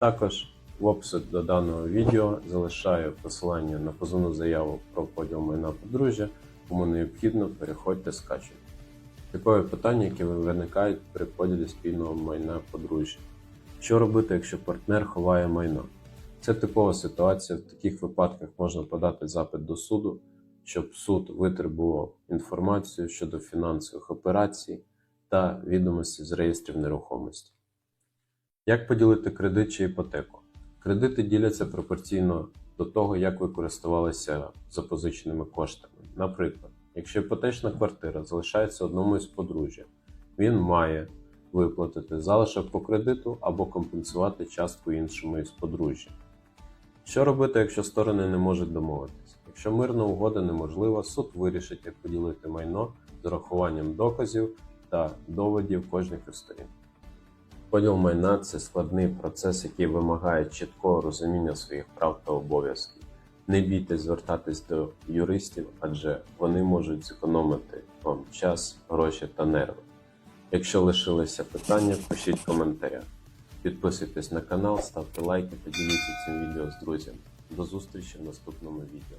Також в описі до даного відео залишаю посилання на позовну заяву про поділ майна подружжя. Кому необхідно, переходьте, скачуйте. Типові питання, які виникають при поділі спільного майна подружжя. Що робити, якщо партнер ховає майно? Це типова ситуація. В таких випадках можна подати запит до суду, щоб суд витребував інформацію щодо фінансових операцій та відомості з реєстрів нерухомості. Як поділити кредит чи іпотеку? Кредити діляться пропорційно до того, як ви користувалися запозиченими коштами. Наприклад, якщо іпотечна квартира залишається одному із подружжя, він має виплатити залишок по кредиту або компенсувати частку іншому із подружжя. Що робити, якщо сторони не можуть домовитися? Якщо мирна угода неможлива, суд вирішить, як поділити майно з урахуванням доказів та доводів кожних із сторін. Поділ майна це складний процес, який вимагає чіткого розуміння своїх прав та обов'язків. Не бійтесь звертатись до юристів, адже вони можуть зекономити вам час, гроші та нерви. Якщо лишилися питання, пишіть в коментарях. Підписуйтесь на канал, ставте лайки та діліться цим відео з друзями. До зустрічі в наступному відео.